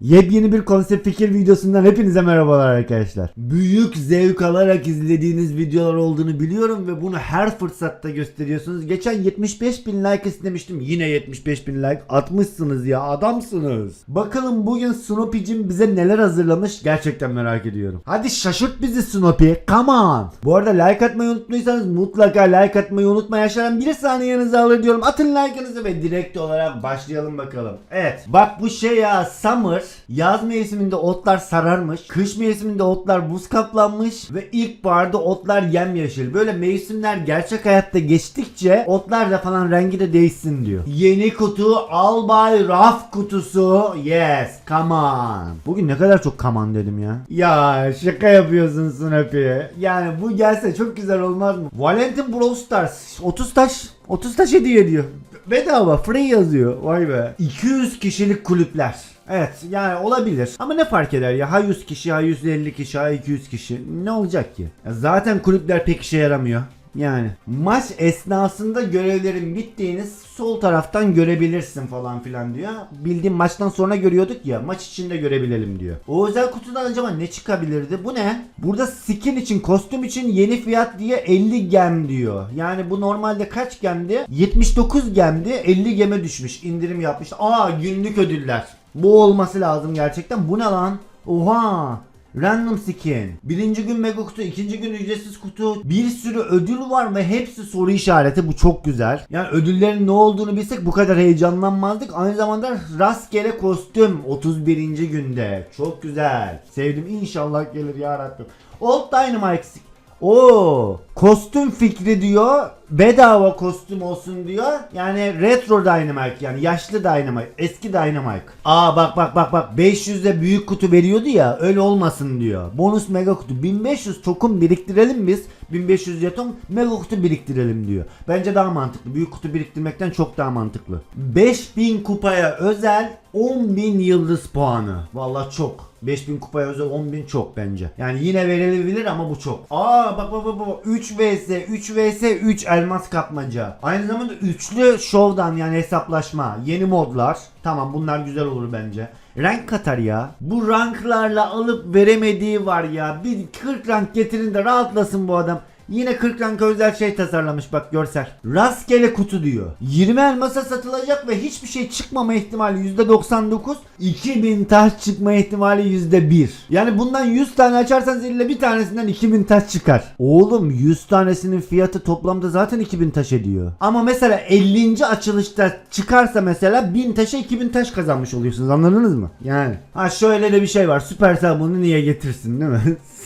Yepyeni bir konsept fikir videosundan hepinize merhabalar arkadaşlar. Büyük zevk alarak izlediğiniz videolar olduğunu biliyorum ve bunu her fırsatta gösteriyorsunuz. Geçen 75 bin like istemiştim. Yine 75 bin like atmışsınız ya adamsınız. Bakalım bugün Snoopy'cim bize neler hazırlamış gerçekten merak ediyorum. Hadi şaşırt bizi Snoopy come on. Bu arada like atmayı unuttuysanız mutlaka like atmayı unutmayın. Yaşanan bir saniyenizi alır diyorum. Atın like'ınızı ve direkt olarak başlayalım bakalım. Evet bak bu şey ya summer yaz mevsiminde otlar sararmış. Kış mevsiminde otlar buz kaplanmış ve ilkbaharda otlar yemyeşil. Böyle mevsimler gerçek hayatta geçtikçe otlar da falan rengi de değişsin diyor. Yeni kutu Albay Raf kutusu. Yes come on. Bugün ne kadar çok on dedim ya. Ya şaka yapıyorsun Snoopy. Yani bu gelse çok güzel olmaz mı? Valentin Brawl Stars 30 taş 30 taş hediye ediyor. Bedava free yazıyor. Vay be. 200 kişilik kulüpler. Evet yani olabilir. Ama ne fark eder ya? Ha 100 kişi, ha 150 kişi, ha 200 kişi. Ne olacak ki? Ya zaten kulüpler pek işe yaramıyor. Yani maç esnasında görevlerin bittiğini sol taraftan görebilirsin falan filan diyor. Bildiğim maçtan sonra görüyorduk ya maç içinde görebilelim diyor. O özel kutudan acaba ne çıkabilirdi? Bu ne? Burada skin için kostüm için yeni fiyat diye 50 gem diyor. Yani bu normalde kaç gemdi? 79 gemdi 50 geme düşmüş indirim yapmış. Aa günlük ödüller. Bu olması lazım gerçekten. Bu ne lan? Oha! Random skin. Birinci gün mega kutu, ikinci gün ücretsiz kutu. Bir sürü ödül var ve hepsi soru işareti. Bu çok güzel. Yani ödüllerin ne olduğunu bilsek bu kadar heyecanlanmazdık. Aynı zamanda rastgele kostüm 31. günde. Çok güzel. Sevdim. İnşallah gelir ya Rabbim. Old Dynamite Oo, kostüm fikri diyor. Bedava kostüm olsun diyor. Yani retro Dynamite yani yaşlı Dynamite, eski Dynamite. Aa bak bak bak bak 500'de büyük kutu veriyordu ya öyle olmasın diyor. Bonus mega kutu 1500 token biriktirelim biz. 1500 jeton mega kutu biriktirelim diyor. Bence daha mantıklı. Büyük kutu biriktirmekten çok daha mantıklı. 5000 kupaya özel 10.000 yıldız puanı. Vallahi çok. 5000 kupaya özel 10.000 çok bence. Yani yine verilebilir ama bu çok. Aa bak bak bak bak 3 vs 3 vs 3 elmas kapmaca. Aynı zamanda üçlü show'dan yani hesaplaşma. Yeni modlar. Tamam bunlar güzel olur bence. Rank katar ya. Bu ranklarla alıp veremediği var ya. Bir 40 rank getirin de rahatlasın bu adam. Yine 40 ranka özel şey tasarlamış bak görsel. Rastgele kutu diyor. 20 elmasa satılacak ve hiçbir şey çıkmama ihtimali %99. 2000 taş çıkma ihtimali %1. Yani bundan 100 tane açarsanız illa bir tanesinden 2000 taş çıkar. Oğlum 100 tanesinin fiyatı toplamda zaten 2000 taş ediyor. Ama mesela 50. açılışta çıkarsa mesela 1000 taşa 2000 taş kazanmış oluyorsunuz anladınız mı? Yani. Ha şöyle de bir şey var. Supercell bunu niye getirsin değil mi?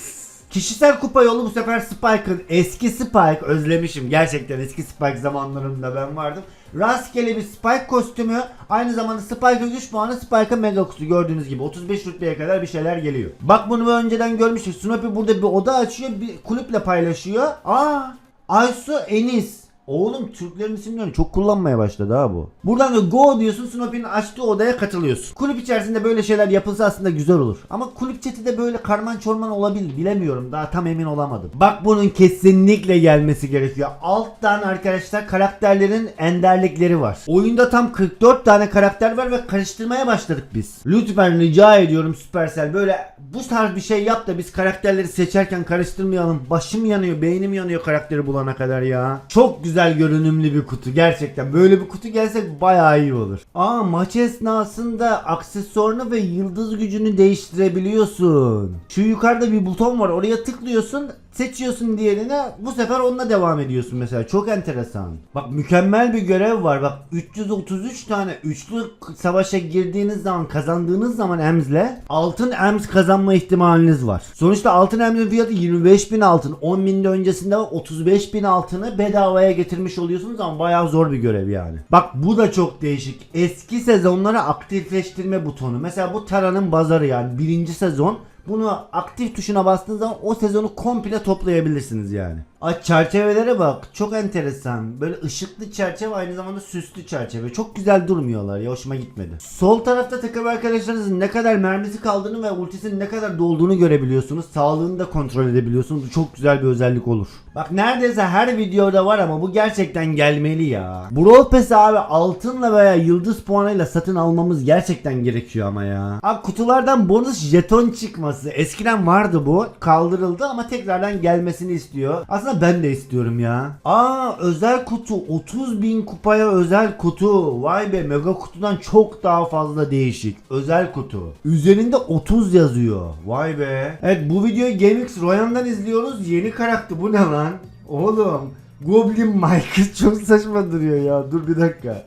Kişisel kupa yolu bu sefer Spike'ın eski Spike özlemişim gerçekten eski Spike zamanlarında ben vardım. Rastgele bir Spike kostümü aynı zamanda Spike'a güç puanı Spike'a mega gördüğünüz gibi 35 rütbeye kadar bir şeyler geliyor. Bak bunu önceden görmüştük. Snoopy burada bir oda açıyor bir kulüple paylaşıyor. Aa Aysu Enis. Oğlum Türklerin isimlerini çok kullanmaya başladı ha bu. Buradan da go diyorsun Snoopy'nin açtığı odaya katılıyorsun. Kulüp içerisinde böyle şeyler yapılsa aslında güzel olur. Ama kulüp chat'i de böyle karman çorman olabilir bilemiyorum. Daha tam emin olamadım. Bak bunun kesinlikle gelmesi gerekiyor. Alttan arkadaşlar karakterlerin enderlikleri var. Oyunda tam 44 tane karakter var ve karıştırmaya başladık biz. Lütfen rica ediyorum Supercell böyle bu tarz bir şey yap da biz karakterleri seçerken karıştırmayalım. Başım yanıyor, beynim yanıyor karakteri bulana kadar ya. Çok güzel görünümlü bir kutu gerçekten. Böyle bir kutu gelse bayağı iyi olur. Aa maç esnasında aksesuarını ve yıldız gücünü değiştirebiliyorsun. Şu yukarıda bir buton var. Oraya tıklıyorsun. Seçiyorsun diğerine bu sefer onunla devam ediyorsun mesela çok enteresan. Bak mükemmel bir görev var bak 333 tane üçlü savaşa girdiğiniz zaman kazandığınız zaman Ems'le altın Ems kazanma ihtimaliniz var. Sonuçta altın Ems'in fiyatı 25 bin altın 10 binde öncesinde 35 bin altını bedavaya getirmiş oluyorsunuz ama bayağı zor bir görev yani. Bak bu da çok değişik eski sezonları aktifleştirme butonu mesela bu Tera'nın bazarı yani birinci sezon Bunu aktif tuşuna bastığınız zaman o sezonu komple toplayabilirsiniz yani. Ay çerçevelere bak. Çok enteresan. Böyle ışıklı çerçeve aynı zamanda süslü çerçeve. Çok güzel durmuyorlar ya. Hoşuma gitmedi. Sol tarafta takım arkadaşlarınızın ne kadar mermisi kaldığını ve ultisinin ne kadar dolduğunu görebiliyorsunuz. Sağlığını da kontrol edebiliyorsunuz. Bu çok güzel bir özellik olur. Bak neredeyse her videoda var ama bu gerçekten gelmeli ya. Brawl Pass abi altınla veya yıldız puanıyla satın almamız gerçekten gerekiyor ama ya. Abi kutulardan bonus jeton çıkması. Eskiden vardı bu. Kaldırıldı ama tekrardan gelmesini istiyor. Aslında ben de istiyorum ya. Aa özel kutu. 30 bin kupaya özel kutu. Vay be mega kutudan çok daha fazla değişik. Özel kutu. Üzerinde 30 yazıyor. Vay be. Evet bu videoyu GameX Royan'dan izliyoruz. Yeni karakter. Bu ne lan? Oğlum. Goblin Mike çok saçma duruyor ya. Dur bir dakika.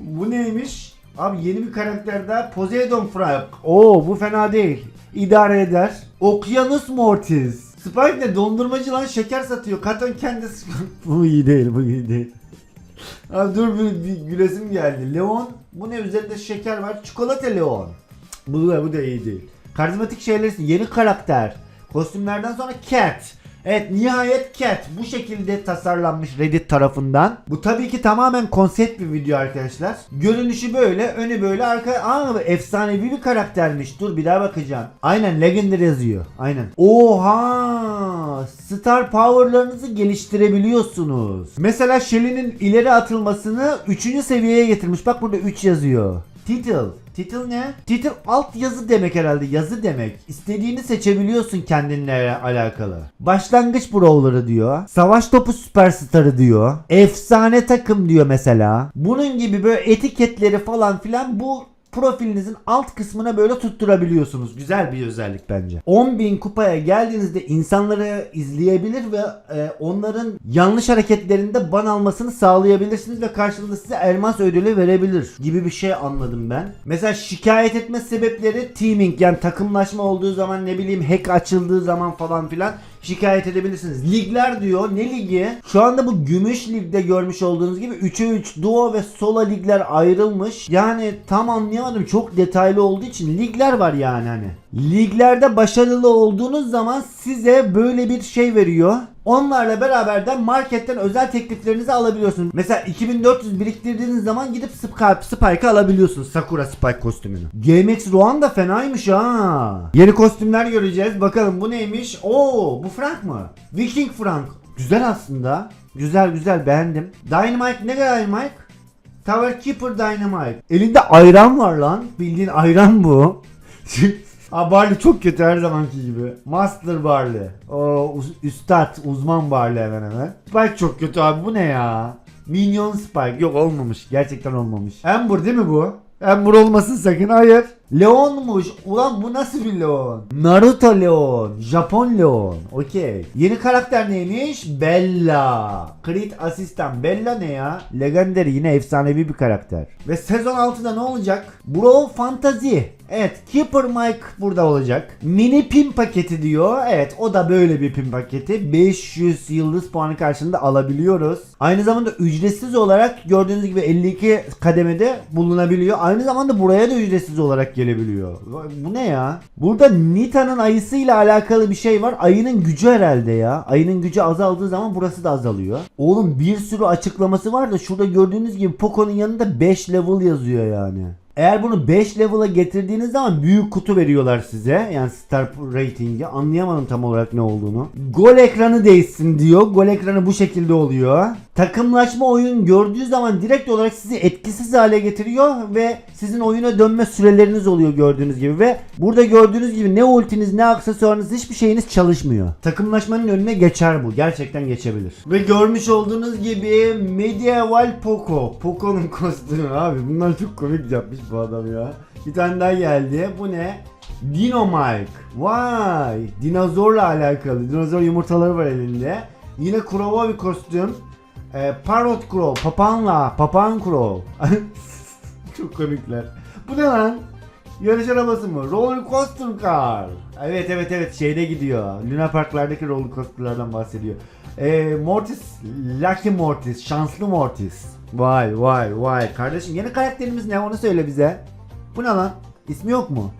Bu neymiş? Abi yeni bir karakter daha. Poseidon Frog. Oo bu fena değil. İdare eder. Okyanus Mortis. Spike ne? Dondurmacı lan şeker satıyor. Karton kendisi. bu iyi değil bu iyi değil. Abi dur bir, bir gülesim geldi. Leon. Bu ne? Üzerinde şeker var. Çikolata Leon. Bu da, bu da iyi değil. Karizmatik şeyler yeni karakter. Kostümlerden sonra Cat. Evet nihayet Cat bu şekilde tasarlanmış Reddit tarafından. Bu tabii ki tamamen konsept bir video arkadaşlar. Görünüşü böyle, önü böyle, arka... Aa efsanevi bir karaktermiş. Dur bir daha bakacağım. Aynen Legendary yazıyor. Aynen. Oha! Star power'larınızı geliştirebiliyorsunuz. Mesela Shelly'nin ileri atılmasını 3. seviyeye getirmiş. Bak burada 3 yazıyor. Title. Title ne? Title alt yazı demek herhalde. Yazı demek. İstediğini seçebiliyorsun kendinle alakalı. Başlangıç brawler'ı diyor. Savaş topu süperstarı diyor. Efsane takım diyor mesela. Bunun gibi böyle etiketleri falan filan bu profilinizin alt kısmına böyle tutturabiliyorsunuz. Güzel bir özellik bence. 10.000 kupaya geldiğinizde insanları izleyebilir ve e, onların yanlış hareketlerinde ban almasını sağlayabilirsiniz ve karşılığında size elmas ödülü verebilir gibi bir şey anladım ben. Mesela şikayet etme sebepleri teaming yani takımlaşma olduğu zaman ne bileyim hack açıldığı zaman falan filan şikayet edebilirsiniz. Ligler diyor. Ne ligi? Şu anda bu gümüş ligde görmüş olduğunuz gibi 3'e 3 duo ve solo ligler ayrılmış. Yani tam anlayamadım. Çok detaylı olduğu için ligler var yani hani. Liglerde başarılı olduğunuz zaman size böyle bir şey veriyor. Onlarla beraber de marketten özel tekliflerinizi alabiliyorsunuz. Mesela 2400 biriktirdiğiniz zaman gidip Spike, Spike'ı alabiliyorsunuz. Sakura Spike kostümünü. GMX Rohan da fenaymış ha. Yeni kostümler göreceğiz. Bakalım bu neymiş? Oo bu Frank mı? Viking Frank. Güzel aslında. Güzel güzel beğendim. Dynamite ne kadar Dynamite? Tower Keeper Dynamite. Elinde ayran var lan. Bildiğin ayran bu. Aa Barley çok kötü her zamanki gibi. Master Barley. O üstad, uzman Barley hemen hemen. Spike çok kötü abi bu ne ya? Minion Spike. Yok olmamış. Gerçekten olmamış. Ember değil mi bu? Ember olmasın sakın hayır. Leon'muş. Ulan bu nasıl bir Leon? Naruto Leon. Japon Leon. Okey. Yeni karakter neymiş? Bella. Crit asistan. Bella ne ya? Legendary yine efsanevi bir karakter. Ve sezon 6'da ne olacak? Brawl Fantasy. Evet Keeper Mike burada olacak. Mini pin paketi diyor. Evet o da böyle bir pin paketi. 500 yıldız puanı karşılığında alabiliyoruz. Aynı zamanda ücretsiz olarak gördüğünüz gibi 52 kademede bulunabiliyor. Aynı zamanda buraya da ücretsiz olarak gelebiliyor. Bu ne ya? Burada Nita'nın ayısıyla alakalı bir şey var. Ayının gücü herhalde ya. Ayının gücü azaldığı zaman burası da azalıyor. Oğlum bir sürü açıklaması var da şurada gördüğünüz gibi Poco'nun yanında 5 level yazıyor yani. Eğer bunu 5 level'a getirdiğiniz zaman büyük kutu veriyorlar size. Yani star ratingi. Anlayamadım tam olarak ne olduğunu. Gol ekranı değişsin diyor. Gol ekranı bu şekilde oluyor. Takımlaşma oyun gördüğü zaman direkt olarak sizi etkisiz hale getiriyor ve sizin oyuna dönme süreleriniz oluyor gördüğünüz gibi ve burada gördüğünüz gibi ne ultiniz ne aksesuarınız hiçbir şeyiniz çalışmıyor. Takımlaşmanın önüne geçer bu. Gerçekten geçebilir. Ve görmüş olduğunuz gibi Medieval Poco. Poco'nun kostümü abi. Bunlar çok komik yapmış bu adam ya. Bir tane daha geldi. Bu ne? Dino Mike. Vay. Dinozorla alakalı. Dinozor yumurtaları var elinde. Yine Kurova bir kostüm. Ee, Parrot Crow. Papağanla. Papağan Crow. Çok komikler. Bu ne lan? Yarış arabası mı? Roller coaster car. Evet evet evet şeyde gidiyor. Luna Parklardaki roller coasterlardan bahsediyor. Ee, Mortis, Lucky Mortis, şanslı Mortis. Vay vay vay. Kardeşim yeni karakterimiz ne onu söyle bize. Bu ne lan? İsmi yok mu?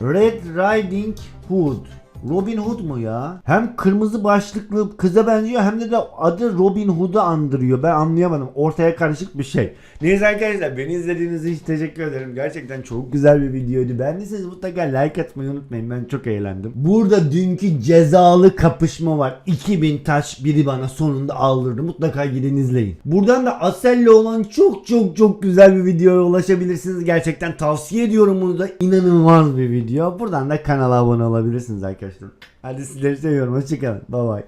Red Riding Hood. Robin Hood mu ya? Hem kırmızı başlıklı kıza benziyor hem de, de adı Robin Hood'u andırıyor. Ben anlayamadım. Ortaya karışık bir şey. Neyse arkadaşlar beni izlediğiniz için teşekkür ederim. Gerçekten çok güzel bir videoydu. Beğendiyseniz mutlaka like atmayı unutmayın. Ben çok eğlendim. Burada dünkü cezalı kapışma var. 2000 taş biri bana sonunda aldırdı. Mutlaka gidin izleyin. Buradan da Asel'le olan çok çok çok güzel bir videoya ulaşabilirsiniz. Gerçekten tavsiye ediyorum bunu da. İnanılmaz bir video. Buradan da kanala abone olabilirsiniz arkadaşlar. Hadi sizleri seviyorum. Hoşçakalın. Bye bye.